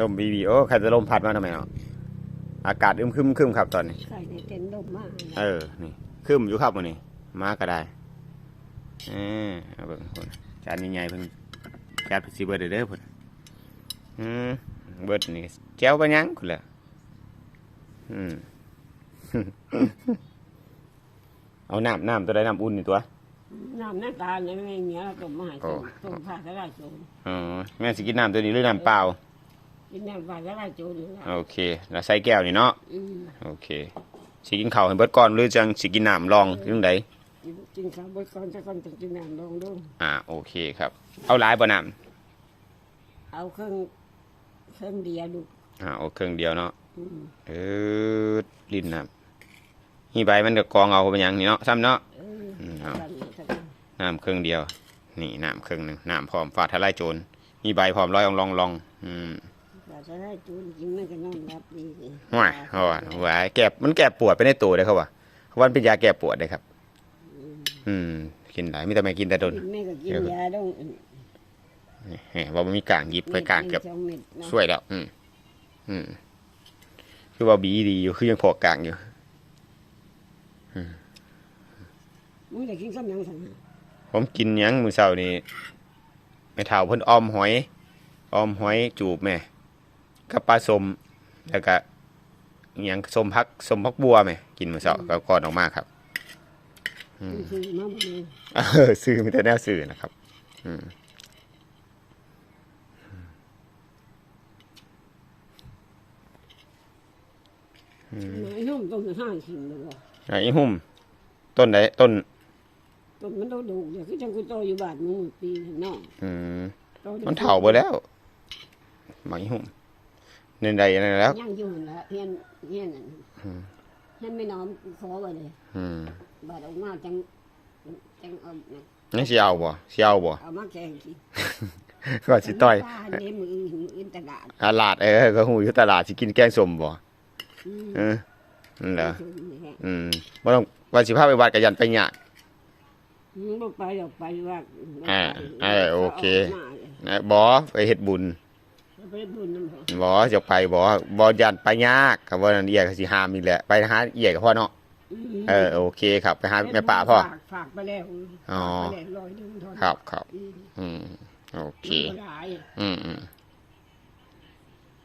ลมบีบีโอ้ใครจะลมพัดมาทำไมเนาะอากาศอึมครึมครึมครับตอนนี้ใครในเต็นท์ลมมากเออ นี่ครึมอยู่ครับวันนี้มาก็ได้เออเอาเบิ่งคนจานใหญ่ๆเพิ่นจัดสิเบิดเด้อเด้อเพิ่นอืมเบิดนี่แจ้วไปยังคุณล่ะอืมเอาน้ำน้ำตัวใดน้ำอุ่นนี่ตัวน้ำหน้าตาเนี่ยไม่เงี้ยต้มมาให้โอ้ต้มต้มผ้าสลายโจรอ๋อแม่สิกินน้ำตัวนี้หรือน้ำเปล่า กินน้ำผ้าสลายโจรอยู่แล้วโอเคแล้วใส่แก้วนี่เนาะอืมโอเคสิกินข้าวให้เบิดก่อนหรือจังสิกินน้ำลองเรื่องใดกินข้าวบดก่อนจะก่อนจะกินน้ำลองดูอ่าโอเคครับ เอาหลายบ่น้เอาเครื่องเครื่องเดียวดูำอ่าเอาเครื่องเดียวเนาะอืมเออลิ้นน้ำนี่ใบมันก็กรองเอาเป็นหยังนี่เนาะซ้ำเนาะ เอออืมเอาทำนี่ทำนี่น้ำเครื่องเดียว นี่น้ำเครื่องหนึ่งน้ำพร้อมฟาดทลายโจรมีใบพร้อมร้อยองลองลอง อืมผ้า สลายโจรจริงมันก็นอนรับดีสิห่วยเขาว่าหวายแก้มันแก้ปวดไปในตัวเลยเขาว่าเขาว่ามันเป็นยาแก้ปวดเลยครับ อืม กินหลายไม่แต่ไม่กินแต่โดนแม่ก็กินยาต้องเฮ้ยว่ามันมีกลางหยิบไปกลางเกือบสองเม็ดเนาะช่วยแล้ว อืม อืม คือว่าบีดีอยู่คือยังพอกลางอยู่มึงได้กินข้าวยังสั่งหาผมกินหยังมื้อเช้านี่แม่เฒ่าเพิ่นออมหอย ออมหอยจูบแม่ กับปลาสมแล้วก็อิหยังสมพักสมพักบัวแม่กินมื้อเช้าก็ก่อนออกมาครับคือมาบ่เลยเออซื้อมีแต่แนวซื้อนะครับ อืมไอ้นุ่มต้มจะห้าสิบเลยว่ะไอ้หุ่ม ต้นใดต้น ต้นมันโตดูเดี๋ยวคือจังกูโตอยู่บ้านมึงปีเนาะอืม โตได้มันเฒ่าเบ่แล้วหมักอีหุ่ม เนินใดนั่นแล้วยังอยู่นั่นแหละเฮียนเฮียนนั่นเฮียนไม่น้อมขอไว้เลยอืมบาดออกมาจังจังเอานะนี่สิเอาบ่สิเอาบ่เอามาแกงกินก็สิต้อยปลาเด้มืออื่นมืออื่นตลาดตลาดเออก็หูอยู่ตลาดสิกินแกงส้มบ่อืมเออนั่นแหละนี่แหละอืมบ่ต้องว่าสิพาไปวัดก็ยันไปยากอืมบ่ไปหรอกไปว่าอ่าอ่าโอเคามาเลยนะบ่ไปเฮ็ดบุญแล้ว ไปบุญน้ำเขาบ่จะไปบ่บ่ยันไปยากก็บ่นั่นเอียก็สิหามอีกแหละไปหาเอียก็พอเนาะมเออโอเคครับไปหาแม่ป่าพ่อฝากฝากไปแล้วอ๋อฝากไปแล้วร้อยหนึ่งเท่านั้นครับครับอืมอืมโอเคมันบ่หลายอืมอืม